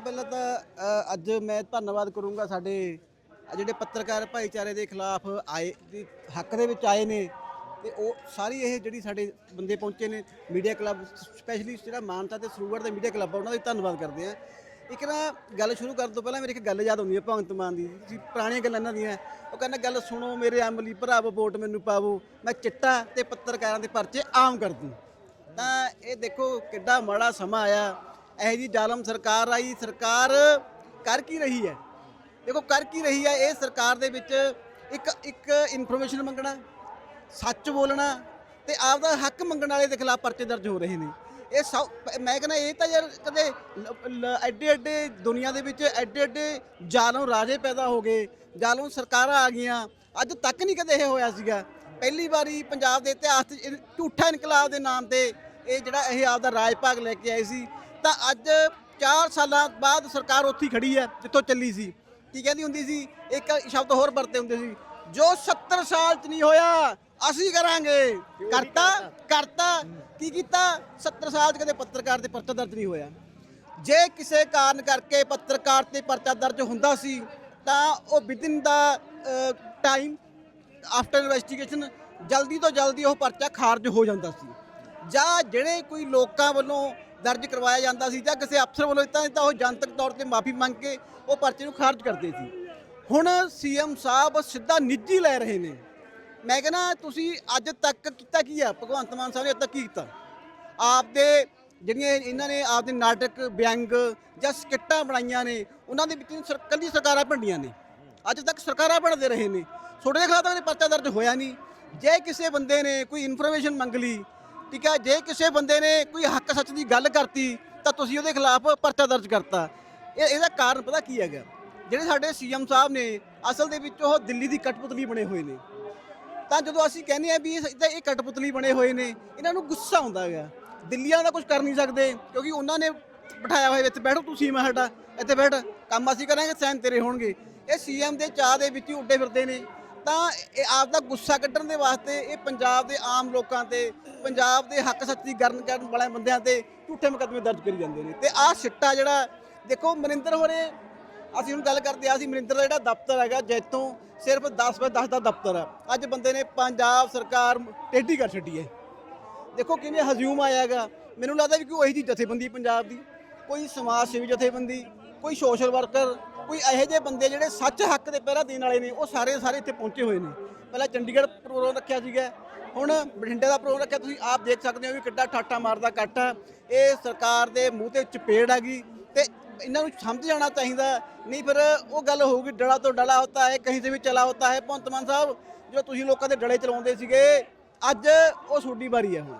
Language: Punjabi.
ਤੋਂ ਪਹਿਲਾਂ ਤਾਂ ਅ, ਅੱਜ ਮੈਂ ਧੰਨਵਾਦ ਕਰੂੰਗਾ ਸਾਡੇ ਅ ਜਿਹੜੇ ਪੱਤਰਕਾਰ ਭਾਈਚਾਰੇ ਦੇ ਖਿਲਾਫ ਆਏ ਦੀ ਹੱਕ ਦੇ ਵਿੱਚ ਆਏ ਨੇ। ਤੇ ਉਹ ਸਾਰੀ ਇਹ ਜਿਹੜੀ ਸਾਡੇ ਬੰਦੇ ਪਹੁੰਚੇ ਨੇ ਮੀਡੀਆ ਕਲੱਬ ਸਪੈਸ਼ਲੀ ਜਿਹੜਾ ਮਾਨਸਾ ਤੇ ਸਰੂਵਰ ਦੇ ਮੀਡੀਆ ਕਲੱਬ ਆ ਉਹਨਾਂ ਦਾ ਵੀ ਧੰਨਵਾਦ ਕਰਦੇ ਆ। ਇੱਕ ਨਾ ਗੱਲ ਸ਼ੁਰੂ ਕਰਨ ਤੋਂ ਪਹਿਲਾਂ ਮੇਰੇ ਇੱਕ ਗੱਲ ਯਾਦ ਆਉਂਦੀ ਹੈ ਭਗਵੰਤ ਮਾਨ ਦੀ। ਤੁਸੀਂ ਪੁਰਾਣੀਆਂ ਗੱਲਾਂ ਇਹਨਾਂ ਦੀਆਂ ਉਹ ਕਹਿੰਦਾ ਗੱਲ ਸੁਣੋ ਮੇਰੇ ਅਮਲੀ ਭਰਾਵੋ ਵੋਟ ਮੈਨੂੰ ਪਾਵੋ। ਮੈਂ ਚਿੱਟਾ ਤੇ ਪੱਤਰਕਾਰਾਂ ਦੇ ਪਰਚੇ ਆਮ ਕਰ ਦੂੰ। ਤਾਂ ਇਹ ਦੇਖੋ ਕਿੱਡਾ ਮਾੜਾ ਸਮਾਂ ਆਇਆ। ਇਹ ਜੀ ਜ਼ਾਲਮ ਸਰਕਾਰ ਆਈ, ਸਰਕਾਰ ਕਰ ਕੀ ਰਹੀ ਹੈ? ਦੇਖੋ, ਕਰ ਕੀ ਰਹੀ ਹੈ, ਇਹ ਸਰਕਾਰ ਦੇ ਵਿੱਚ ਇੱਕ ਇੱਕ ਇਨਫੋਰਮੇਸ਼ਨ ਮੰਗਣਾ, ਸੱਚ ਬੋਲਣਾ ਤੇ ਆਪਦਾ ਹੱਕ ਮੰਗਣ ਵਾਲੇ ਦੇ ਖਿਲਾਫ ਪਰਚੇ ਦਰਜ ਹੋ ਰਹੇ ਨੇ। ਇਹ ਸਭ ਮੈਂ ਕਹਿੰਦਾ ਇਹ ਤਾਂ ਯਾਰ ਕਦੇ ਲ- ਲ- ਐਡੇ ਐਡੇ ਦੁਨੀਆ ਦੇ ਵਿੱਚ ਐਡੇ ਐਡੇ ਜ਼ਾਲਮ ਰਾਜੇ ਪੈਦਾ ਹੋ ਗਏ, ਜ਼ਾਲਮ ਸਰਕਾਰਾਂ ਆ ਗਈਆਂ, ਅੱਜ ਤੱਕ ਨਹੀਂ ਕਦੇ ਇਹ ਹੋਇਆ ਸੀਗਾ। ਪਹਿਲੀ ਵਾਰੀ ਪੰਜਾਬ ਦੇ ਇਤਿਹਾਸ 'ਚ ਝੂਠਾ ਇਨਕਲਾਬ ਦੇ ਨਾਮ ਤੇ ਇਹ ਜਿਹੜਾ ਇਹ ਆਪਦਾ ਰਾਜ ਭਾਗ ਲੈ ਕੇ ਆਏ ਸੀ ਤਾਂ ਅੱਜ 4 ਸਾਲਾਂ ਬਾਅਦ ਸਰਕਾਰ ਉੱਥੇ ਹੀ ਖੜੀ ਹੈ, ਜਿੱਥੋਂ ਚੱਲੀ ਸੀ। ਕੀ ਕਹਿੰਦੀ ਹੁੰਦੀ ਸੀ? ਇੱਕ ਸ਼ਬਦ ਹੋਰ ਵਰਤੇ ਹੁੰਦੇ ਸੀ, ਜੋ 70 ਸਾਲ 'ਚ ਨਹੀਂ ਹੋਇਆ, ਅਸੀਂ ਕਰਾਂਗੇ। ਕਰਤਾ ਕਰਤਾ। ਕੀ ਕੀਤਾ? 70 ਸਾਲ 'ਚ ਕਦੇ ਪੱਤਰਕਾਰ ਤੇ ਪਰਚਾ ਦਰਜ ਨਹੀਂ ਹੋਇਆ। ਜੇ ਕਿਸੇ ਕਾਰਨ ਕਰਕੇ ਪੱਤਰਕਾਰ ਤੇ ਪਰਚਾ ਦਰਜ ਹੁੰਦਾ ਸੀ, ਤਾਂ ਉਹ ਵਿਦਿਨ ਦਾ ਟਾਈਮ ਆਫਟਰ ਇਨਵੈਸਟੀਗੇਸ਼ਨ ਜਲਦੀ ਤੋਂ ਜਲਦੀ ਉਹ ਪਰਚਾ ਖਾਰਜ ਹੋ ਜਾਂਦਾ ਸੀ। ਜਾਂ ਜਿਹੜੇ ਕੋਈ ਲੋਕਾਂ ਵੱਲੋਂ ਦਰਜ ਕਰਵਾਇਆ ਜਾਂਦਾ ਸੀ ਜਾਂ ਕਿਸੇ ਅਫਸਰ ਵੱਲੋਂ ਦਿੱਤਾ ਤਾਂ ਉਹ ਜਨਤਕ ਤੌਰ ਤੇ ਮਾਫੀ ਮੰਗ ਕੇ ਉਹ ਪਰਚੇ ਨੂੰ ਖਾਰਜ ਕਰਦੇ ਸੀ। ਹੁਣ ਸੀਐਮ ਸਾਹਿਬ ਸਿੱਧਾ ਨਿੱਜੀ ਲੈ ਰਹੇ ਨੇ। ਮੈਂ ਕਹਿੰਦਾ, ਤੁਸੀਂ ਅੱਜ ਤੱਕ ਕੀਤਾ ਕੀ ਆ? ਭਗਵੰਤ ਮਾਨ ਸਾਹਿਬ ਨੇ ਅੱਜ ਤੱਕ ਕੀ ਕੀਤਾ? ਆਪਦੇ ਜਿਹੜੀਆਂ ਇਹਨਾਂ ਨੇ ਆਪਦੇ ਨਾਟਕ, ਵਿਅੰਗ ਜਾਂ ਸਕਿੱਟਾਂ ਬਣਾਈਆਂ ਨੇ, ਉਹਨਾਂ ਦੇ ਵਿੱਚ ਸਰ- ਕੱਲੀ ਸਰਕਾਰਾਂ ਭੰਡੀਆਂ ਨੇ। ਅੱਜ ਤੱਕ ਸਰਕਾਰਾਂ ਭੰਡਦੇ ਰਹੇ ਨੇ। ਛੋਟੇ ਦੇ ਖਿਲਾਫ ਤਾਂ ਕਦੇ ਪਰਚਾ ਦਰਜ ਹੋਇਆ ਨਹੀਂ। ਜੇ ਕਿਸੇ ਬੰਦੇ ਨੇ ਕੋਈ ਇਨਫੋਰਮੇਸ਼ਨ ਮੰਗ ਲਈ ਠੀਕ ਹੈ, ਜੇ ਕਿਸੇ ਬੰਦੇ ਨੇ ਕੋਈ ਹੱਕ ਸੱਚ ਦੀ ਗੱਲ ਕਰਤੀ, ਤਾਂ ਤੁਸੀਂ ਉਹਦੇ ਖਿਲਾਫ ਪਰਚਾ ਦਰਜ ਕਰਤਾ। ਇਹ, ਇਹਦਾ ਕਾਰਨ ਪਤਾ ਕੀ ਹੈਗਾ? ਜਿਹੜੇ ਸਾਡੇ ਸੀਐਮ ਸਾਹਿਬ ਨੇ, ਅਸਲ ਦੇ ਵਿੱਚ ਉਹ ਦਿੱਲੀ ਦੀ ਕਟਪੁਤਲੀ ਬਣੇ ਹੋਏ ਨੇ। ਤਾਂ ਜਦੋਂ ਅਸੀਂ ਕਹਿੰਦੇ ਆ ਵੀ ਇਹ ਤਾਂ ਇਹ ਕਟਪੁਤਲੀ ਬਣੇ ਹੋਏ ਨੇ, ਇਹਨਾਂ ਨੂੰ ਗੁੱਸਾ ਆਉਂਦਾ ਹੈਗਾ। ਦਿੱਲੀਆਂ ਦਾ ਕੁਝ ਕਰ ਨਹੀਂ ਸਕਦੇ, ਕਿਉਂਕਿ ਉਹਨਾਂ ਨੇ ਬਿਠਾਇਆ ਹੋਇਆ ਇੱਥੇ, ਬੈਠੋ ਤੁਸੀਂ ਮੈਂ ਸਾਡਾ, ਇੱਥੇ ਬੈਠ, ਕੰਮ ਅਸੀਂ ਕਰਾਂਗੇ ਸੈਨ ਤੇਰੇ ਹੋਣਗੇ। ਇਹ ਸੀਐਮ ਦੇ ਚਾਹ ਦੇ ਵਿੱਚ ਹੀ ਉੱਡੇ ਫਿਰਦੇ ਨੇ। ਤਾਂ ਇਹ ਆਪ ਦਾ ਗੁੱਸਾ ਕੱਢਣ ਦੇ ਵਾਸਤੇ ਇਹ ਪੰਜਾਬ ਦੇ ਆਮ ਲੋਕਾਂ ਤੇ, ਪੰਜਾਬ ਦੇ ਹੱਕ ਸੱਚ ਦੀ ਗਰਨ ਕਰਨ ਵਾਲੇ ਬੰਦਿਆਂ ਤੇ ਝੂਠੇ ਮੁਕੱਦਮੇ ਦਰਜ ਕਰੀ ਜਾਂਦੇ ਨੇ। ਤੇ ਆਹ ਸਿੱਟਾ ਜਿਹੜਾ, ਦੇਖੋ ਮਨਿੰਦਰ ਹੋਰੇ, ਅਸੀਂ ਹੁਣ ਗੱਲ ਕਰਦੇ ਆ ਅਸੀਂ ਮਨਿੰਦਰ ਦਾ ਜਿਹੜਾ ਦਫ਼ਤਰ ਹੈਗਾ, ਜੈਤੋਂ ਸਿਰਫ 10 ਬਾਏ 10 ਦਾ ਦਫ਼ਤਰ ਹੈ। ਅੱਜ ਬੰਦੇ ਨੇ ਪੰਜਾਬ ਸਰਕਾਰ ਟੇਢੀ ਕਰ ਛੱਡੀ ਹੈ। ਦੇਖੋ ਕਿਵੇਂ ਹਜ਼ੂਮ ਆਇਆਗਾ ਮੈਨੂੰ ਲੱਗਦਾ ਵੀ ਕੋਈ ਇਹੀ ਜਿਹੀ ਜਥੇਬੰਦੀ ਪੰਜਾਬ ਦੀ। ਕੋਈ ਸਮਾਜ ਸੇਵੀ ਜਥੇਬੰਦੀ, ਕੋਈ ਸੋਸ਼ਲ ਵਰਕਰ ਕੋਈ ਇਹੋ ਜਿਹੇ ਬੰਦੇ ਜਿਹੜੇ ਸੱਚ ਹੱਕ ਦੇ ਪਹਿਰਾ ਦੇਣ ਵਾਲੇ ਨੇ, ਉਹ ਸਾਰੇ ਸਾਰੇ ਇੱਥੇ ਪਹੁੰਚੇ ਹੋਏ ਨੇ। ਪਹਿਲਾਂ ਚੰਡੀਗੜ੍ਹ ਪ੍ਰੋਗਰਾਮ ਰੱਖਿਆ ਸੀਗਾ, ਹੁਣ ਬਠਿੰਡੇ ਦਾ ਪ੍ਰੋਗਰਾਮ ਰੱਖਿਆ, ਤੁਸੀਂ ਆਪ ਦੇਖ ਸਕਦੇ ਹੋ ਵੀ ਕਿੱਡਾ ਠਾਟਾ ਮਾਰਦਾ ਕੱਟ ਹੈ ਇਹ ਸਰਕਾਰ ਦੇ ਮੂੰਹ ਤੇ ਚਪੇੜ ਆ ਗਈ ਤੇ ਇਹਨਾਂ ਨੂੰ ਸਮਝ ਆਉਣਾ ਚਾਹੀਦਾ, ਨਹੀਂ ਫਿਰ ਉਹ ਗੱਲ ਹੋਊਗੀ ਡੜਾ ਤੋਂ ਡੜਾ ਹੁੰਦਾ ਹੈ, ਕਹੀਂ ਤੇ ਵੀ ਚਲਾ ਹੁੰਦਾ ਹੈ। ਪੰਤਮਨ ਸਾਹਿਬ, ਜੋ ਤੁਸੀਂ ਲੋਕਾਂ ਦੇ ਡੜੇ ਚਲਾਉਂਦੇ ਸੀਗੇ, ਅੱਜ ਉਹ ਛੋਡੀ ਵਾਰੀ ਹੈ ਹੁਣ।